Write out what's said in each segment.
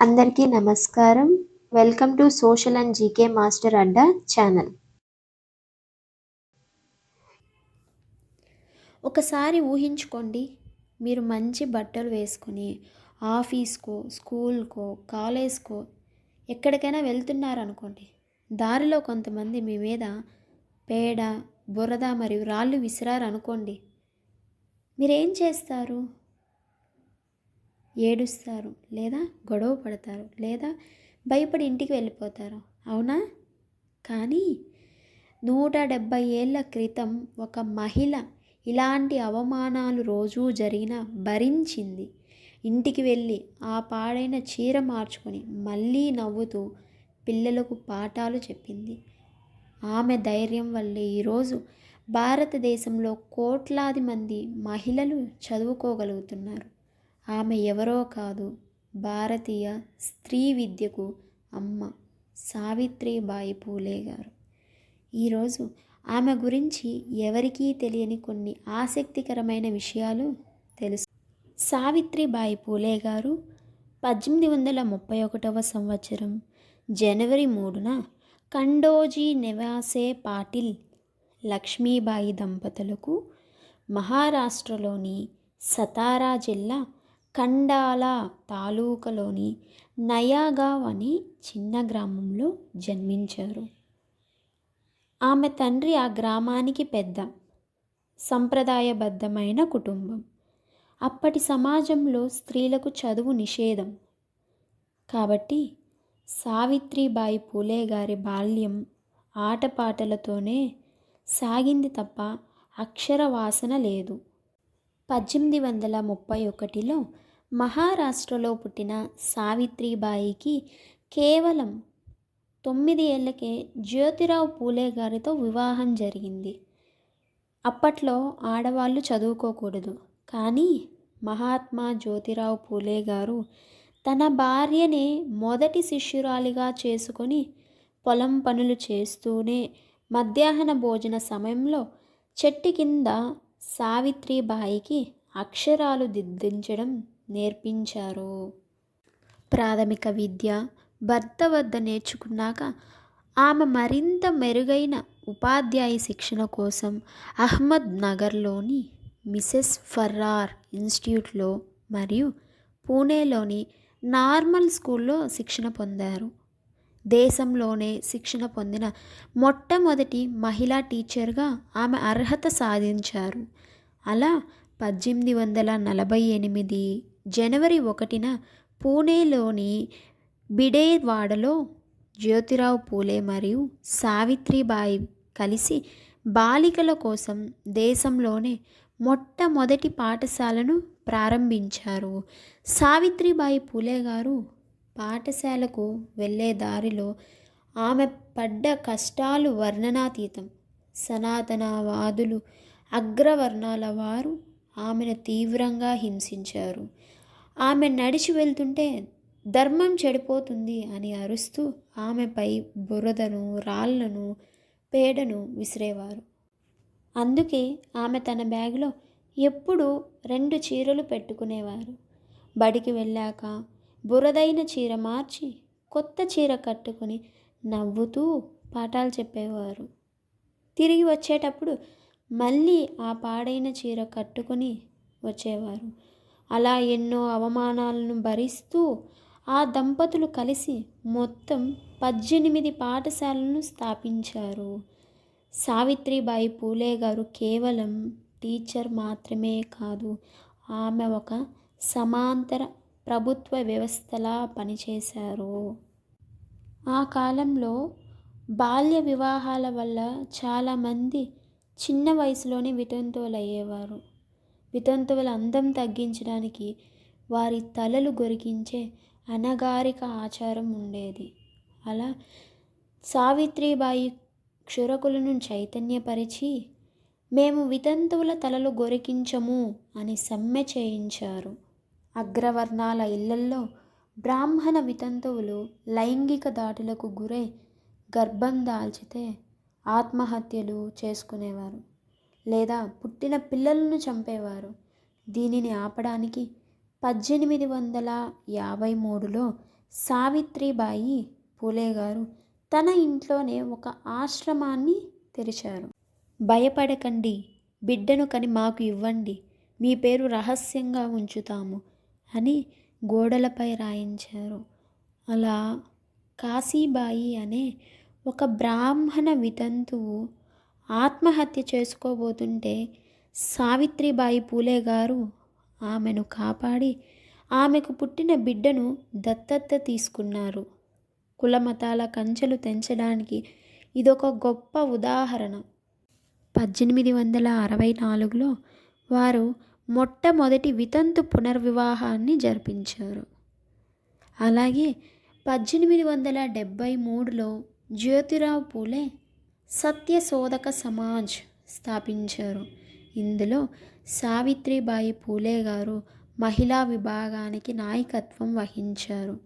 అందరికీ నమస్కారం. Welcome to social and GK master Adda channel. ఒకసారి ఊహించుకోండి మీరు మంచి బట్టలు వేసుకొని ఆఫీస్కో స్కూల్కో కాలేజ్కో ఎక్కడికైనా వెళ్తున్నారనుకోండి దారిలో కొంతమంది మీ మీద పేడ బురద మరియు రాళ్ళు విసిరారనుకోండి మీరేం చేస్తారు? ఏడుస్తారు లేదా గొడవ పడతారు లేదా భయపడి ఇంటికి వెళ్ళిపోతారు. అవునా? కానీ నూట డెబ్భై ఏళ్ళ క్రితం ఒక మహిళ ఇలాంటి అవమానాలు రోజూ జరిగిన భరించింది. ఇంటికి వెళ్ళి ఆ పాడైన చీర మార్చుకొని మళ్ళీ నవ్వుతూ పిల్లలకు పాఠాలు చెప్పింది. ఆమె ధైర్యం వల్లే ఈరోజు భారతదేశంలో కోట్లాది మంది మహిళలు చదువుకోగలుగుతున్నారు. ఆమె ఎవరో కాదు. భారతీయ స్త్రీ విద్యకు అమ్మ సావిత్రిబాయి పూలే గారు. ఈరోజు ఆమె గురించి ఎవరికీ తెలియని కొన్ని ఆసక్తికరమైన విషయాలు తెలుసు. సావిత్రిబాయి పూలే గారు పద్దెనిమిది వందల ముప్పై ఒకటవ సంవత్సరం జనవరి మూడున కండోజీ నివాసే పాటిల్ లక్ష్మీబాయి దంపతులకు మహారాష్ట్రలోని సతారా జిల్లా కండాల తాలూకాలోని నయాగావ్ అని చిన్న గ్రామంలో జన్మించారు. ఆమె తండ్రి ఆ గ్రామానికి పెద్ద సంప్రదాయబద్ధమైన కుటుంబం. అప్పటి సమాజంలో స్త్రీలకు చదువు నిషేధం. కాబట్టి సావిత్రిబాయి పూలే గారి బాల్యం ఆటపాటలతోనే సాగింది తప్ప అక్షర వాసన లేదు. పద్దెనిమిది వందల ముప్పై ఒకటిలో మహారాష్ట్రలో పుట్టిన సావిత్రిబాయికి కేవలం తొమ్మిది ఏళ్ళకే జ్యోతిరావు పూలే గారితో వివాహం జరిగింది. అప్పట్లో ఆడవాళ్ళు చదువుకోకూడదు. కానీ మహాత్మా జ్యోతిరావు పూలే గారు తన భార్యనే మొదటి శిష్యురాలిగా చేసుకొని పొలం పనులు చేస్తూనే మధ్యాహ్న భోజన సమయంలో చెట్టు కింద సావిత్రిబాయికి అక్షరాలు దిద్దించడం నేర్పించారు. ప్రాథమిక విద్య భర్త వద్ద నేర్చుకున్నాక ఆమె మరింత మెరుగైన ఉపాధ్యాయ శిక్షణ కోసం అహ్మద్ నగర్లోని మిసెస్ ఫర్రార్ ఇన్స్టిట్యూట్లో మరియు పూణేలోని నార్మల్ స్కూల్లో శిక్షణ పొందారు. దేశంలోనే శిక్షణ పొందిన మొట్టమొదటి మహిళా టీచర్గా ఆమె అర్హత సాధించారు. అలా పద్దెనిమిది వందల నలభై ఎనిమిది జనవరి ఒకటిన పూణేలోని బిడేవాడలో జ్యోతిరావు పూలే మరియు సావిత్రిబాయి కలిసి బాలికల కోసం దేశంలోనే మొట్టమొదటి పాఠశాలను ప్రారంభించారు. సావిత్రిబాయి పూలే గారు పాఠశాలకు వెళ్ళే దారిలో ఆమె పడ్డ కష్టాలు వర్ణనాతీతం. సనాతనవాదులు అగ్రవర్ణాల వారు ఆమెను తీవ్రంగా హింసించారు. ఆమె నడిచి వెళ్తుంటే ధర్మం చెడిపోతుంది అని అరుస్తూ ఆమెపై బురదను రాళ్ళను పేడను విసిరేవారు. అందుకే ఆమె తన బ్యాగ్లో ఎప్పుడూ రెండు చీరలు పెట్టుకునేవారు. బడికి వెళ్ళాక బురదైన చీర మార్చి కొత్త చీర కట్టుకుని నవ్వుతూ పాఠాలు చెప్పేవారు. తిరిగి వచ్చేటప్పుడు మళ్ళీ ఆ పాడైన చీర కట్టుకొని వచ్చేవారు. అలా ఎన్నో అవమానాలను భరిస్తూ ఆ దంపతులు కలిసి మొత్తం పద్దెనిమిది పాఠశాలను స్థాపించారు. సావిత్రిబాయి పూలే గారు కేవలం టీచర్ మాత్రమే కాదు ఆమె ఒక సమాంతర ప్రభుత్వ వ్యవస్థలా పనిచేశారు. ఆ కాలంలో బాల్య వివాహాల వల్ల చాలామంది చిన్న వయసులోనే వితంతువులు అయ్యేవారు వితంతువుల అందం తగ్గించడానికి వారి తలలు గొరికించే అనగారిక ఆచారం ఉండేది. అలా సావిత్రిబాయి క్షురకులను చైతన్యపరిచి మేము వితంతువుల తలలు గొరికించము అని సమ్మె చేయించారు. అగ్రవర్ణాల ఇళ్ళల్లో బ్రాహ్మణ వితంతువులు లైంగిక దాడులకు గురై గర్భం దాల్చితే ఆత్మహత్యలు చేసుకునేవారు లేదా పుట్టిన పిల్లలను చంపేవారు. దీనిని ఆపడానికి పద్దెనిమిది వందల యాభై మూడులో సావిత్రిబాయి పూలే గారు తన ఇంట్లోనే ఒక ఆశ్రమాన్ని తెరిచారు. భయపడకండి బిడ్డను కని మాకు ఇవ్వండి మీ పేరు రహస్యంగా ఉంచుతాము అని గోడలపై రాయించారు. అలా కాశీబాయి అనే ఒక బ్రాహ్మణ వితంతువు ఆత్మహత్య చేసుకోబోతుంటే సావిత్రిబాయి పూలే గారు ఆమెను కాపాడి ఆమెకు పుట్టిన బిడ్డను దత్తత తీసుకున్నారు. కులమతాల కంచెలు తెంచడానికి ఇదొక గొప్ప ఉదాహరణ. పద్దెనిమిది వందల అరవై నాలుగులో వారు మొట్టమొదటి వితంతు పునర్వివాహాన్ని జరిపించారు. అలాగే పద్దెనిమిది వందల డెబ్భై మూడులో జ్యోతిరావు పూలే సత్యశోధక సమాజ్ స్థాపించారు. ఇందులో సావిత్రిబాయి పూలే గారు మహిళా విభాగానికి నాయకత్వం వహించారు.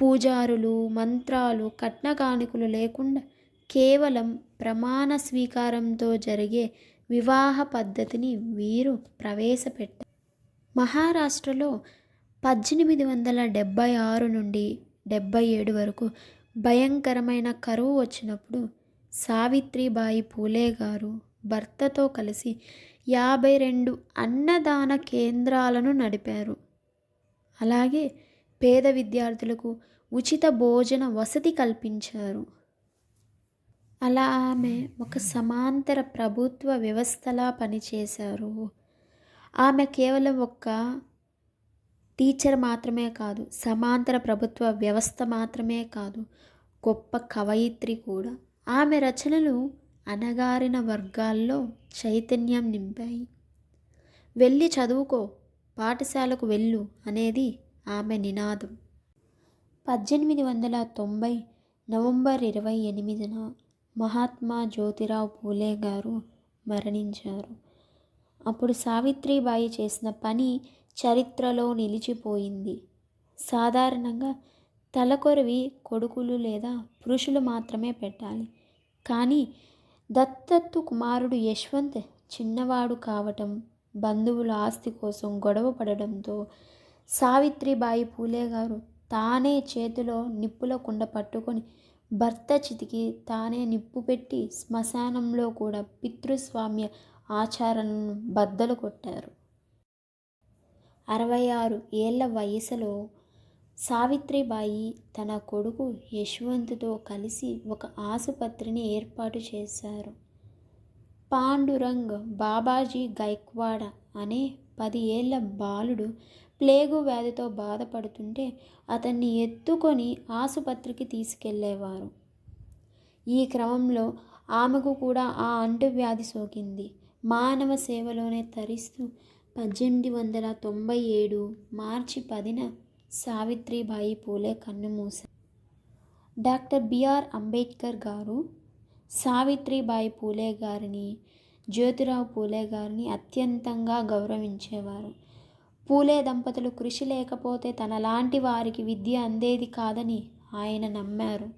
పూజారులు మంత్రాలు కట్నకానుకలు లేకుండా కేవలం ప్రమాణ స్వీకారంతో జరిగే వివాహ పద్ధతిని వీరు ప్రవేశపెట్టారు మహారాష్ట్రలో పద్దెనిమిది వందల డెబ్భై ఆరు నుండి డెబ్భై ఏడు వరకు భయంకరమైన కరువు వచ్చినప్పుడు సావిత్రిబాయి పూలే గారు భర్తతో కలిసి యాభై రెండు అన్నదాన కేంద్రాలను నడిపారు. అలాగే పేద విద్యార్థులకు ఉచిత భోజన వసతి కల్పించారు. అలా ఆమె ఒక సమాంతర ప్రభుత్వ వ్యవస్థలా పనిచేశారు. ఆమె కేవలం ఒక్క టీచర్ మాత్రమే కాదు సమాంతర ప్రభుత్వ వ్యవస్థ మాత్రమే కాదు గొప్ప కవయిత్రి కూడా. ఆమె రచనలు అణగారిన వర్గాల్లో చైతన్యం నింపాయి. వెళ్ళి చదువుకో పాఠశాలకు వెళ్ళు అనేది ఆమె నినాదం. పద్దెనిమిది వందల తొంభై నవంబర్ ఇరవై ఎనిమిదిన మహాత్మా జ్యోతిరావు పూలే గారు మరణించారు. అప్పుడు సావిత్రిబాయి చేసిన పని చరిత్రలో నిలిచిపోయింది. సాధారణంగా తలకొరివి కొడుకులు లేదా పురుషులు మాత్రమే పెట్టాలి. కానీ దత్తత్తు కుమారుడు యశ్వంత్ చిన్నవాడు కావటం బంధువుల ఆస్తి కోసం గొడవ పడడంతో సావిత్రిబాయి పూలే గారు తానే చేతిలో నిప్పుల కుండ పట్టుకొని భర్త చితికి తానే నిప్పు పెట్టి శ్మశానంలో కూడా పితృస్వామ్య ఆచారాలను బద్దలు కొట్టారు. అరవై ఆరు ఏళ్ళ వయసులో సావిత్రిబాయి తన కొడుకు యశ్వంత్తో కలిసి ఒక ఆసుపత్రిని ఏర్పాటు చేశారు. పాండురంగ్ బాబాజీ గైక్వాడ అనే పది ఏళ్ళ బాలుడు ప్లేగు వ్యాధితో బాధపడుతుంటే అతన్ని ఎత్తుకొని ఆసుపత్రికి తీసుకెళ్ళేవారు. ఈ క్రమంలో ఆమెకు కూడా ఆ అంటువ్యాధి సోకింది. మానవ సేవలోనే తరిస్తూ పద్దెనిమిది వందల తొంభై ఏడు మార్చి పదిన సావిత్రిబాయి పూలే కన్నుమూశారు. డాక్టర్ బిఆర్ అంబేద్కర్ గారు సావిత్రిబాయి పూలే గారిని జ్యోతిరావు పూలే గారిని అత్యంతంగా గౌరవించేవారు. పూలే దంపతులు కృషి లేకపోతే తనలాంటి వారికి విద్య అందేది కాదని ఆయన నమ్మారు.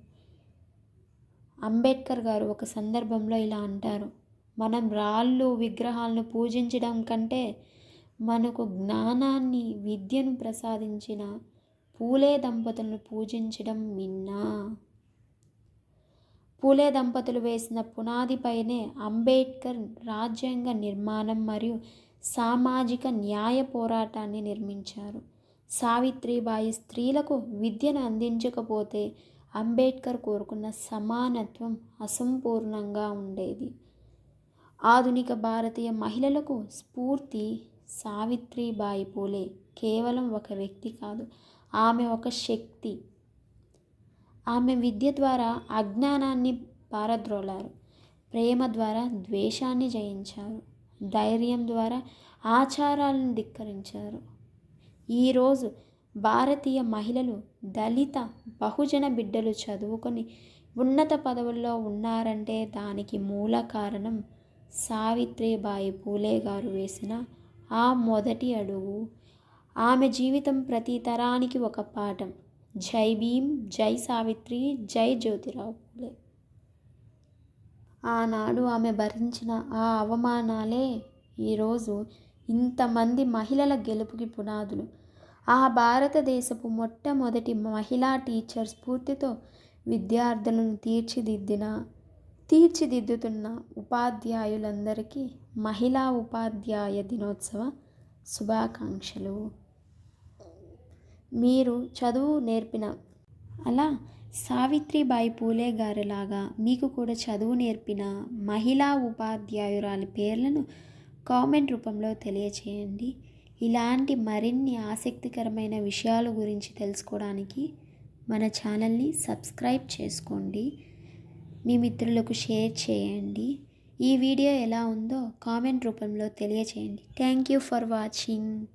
అంబేద్కర్ గారు ఒక సందర్భంలో ఇలా అంటారు. మనం రాళ్ళు విగ్రహాలను పూజించడం కంటే మనకు జ్ఞానాన్ని విద్యను ప్రసాదించిన పూలే దంపతులను పూజించడం మిన్నా. పూలే దంపతులు వేసిన పునాదిపైనే అంబేద్కర్ రాజ్యాంగ నిర్మాణం మరియు సామాజిక న్యాయ పోరాటాన్ని నిర్మించారు. సావిత్రిబాయి స్త్రీలకు విద్యను అందించకపోతే అంబేద్కర్ కోరుకున్న సమానత్వం అసంపూర్ణంగా ఉండేది. ఆధునిక భారతీయ మహిళలకు స్ఫూర్తి సావిత్రిబాయి పూలే కేవలం ఒక వ్యక్తి కాదు ఆమె ఒక శక్తి. ఆమె విద్య ద్వారా అజ్ఞానాన్ని పారద్రోలారు ప్రేమ ద్వారా ద్వేషాన్ని జయించారు. ధైర్యం ద్వారా ఆచారాలను ధిక్కరించారు. ఈరోజు భారతీయ మహిళలు దళిత బహుజన బిడ్డలు చదువుకొని ఉన్నత పదవుల్లో ఉన్నారంటే దానికి మూల కారణం సావిత్రిబాయి పూలే గారు వేసిన ఆ మొదటి అడుగు. ఆమె జీవితం ప్రతి తరానికి ఒక పాఠం. జై భీమ్ జై సావిత్రి జై జ్యోతిరావు పూలే. ఆనాడు ఆమె భరించిన ఆ అవమానాలే ఈరోజు ఇంతమంది మహిళల గెలుపుకి పునాదులు. ఆ భారతదేశపు మొట్టమొదటి మహిళా టీచర్ స్ఫూర్తితో విద్యార్థులను తీర్చిదిద్దిన తీర్చిదిద్దుతున్న ఉపాధ్యాయులందరికీ మహిళా ఉపాధ్యాయ దినోత్సవ శుభాకాంక్షలు. మీరు చదువు నేర్పిన అలా సావిత్రిబాయి పూలే గారిలాగా మీకు కూడా చదువు నేర్పిన మహిళా ఉపాధ్యాయురాలి పేర్లను కామెంట్ రూపంలో తెలియచేయండి. ఇలాంటి మరిన్ని ఆసక్తికరమైన విషయాల గురించి తెలుసుకోవడానికి మన ఛానల్ని సబ్స్క్రైబ్ చేసుకోండి. మీ మిత్రులకు షేర్ చేయండి. ఈ వీడియో ఎలా ఉందో కామెంట్ రూపంలో తెలియచేయండి. Thank you for watching.